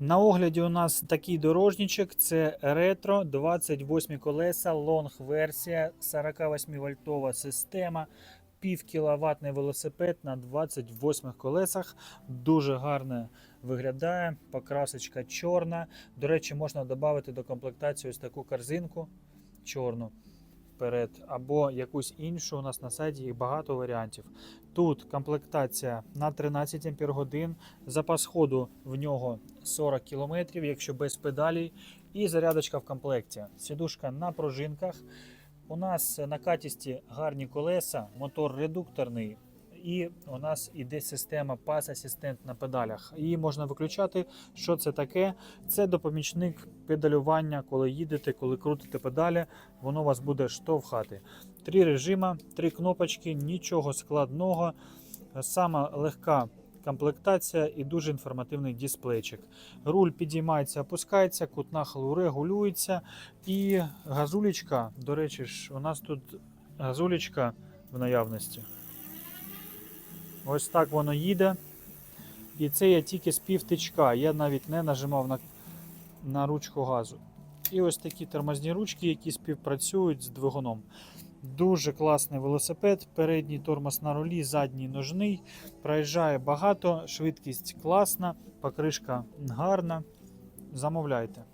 На огляді у нас такий дорожничок. Це ретро 28 колеса, лонг версія, 48 вольтова система, пів кіловатний велосипед на 28 колесах. Дуже гарно виглядає. Покрасочка чорна. До речі, можна додати до комплектації ось таку корзинку чорну вперед, або якусь іншу. У нас на сайті їх багато варіантів. Тут комплектація на 13 Ампер годин. Запас ходу в нього 40 км, якщо без педалей. І зарядочка в комплекті. Сідушка на пружинках. У нас на катісті гарні колеса, мотор редукторний. І у нас іде система Pass Assistant на педалях. Її можна виключати. Що це таке? Це допомічник педалювання, коли їдете, коли крутите педалі, воно вас буде штовхати. Три режима, три кнопочки, нічого складного. Сама легка комплектація і дуже інформативний дисплейчик. Руль підіймається, опускається, кут нахилу регулюється. І газулечка, до речі, ж, у нас тут газулечка в наявності. Ось так воно їде. І це я тільки з півтичка. Я навіть не нажимав на, на ручку газу. І ось такі тормозні ручки, які співпрацюють з двигуном. Дуже класний велосипед. Передній тормоз на рулі, задній ножний. Проїжджає багато, швидкість класна, покришка гарна. Замовляйте.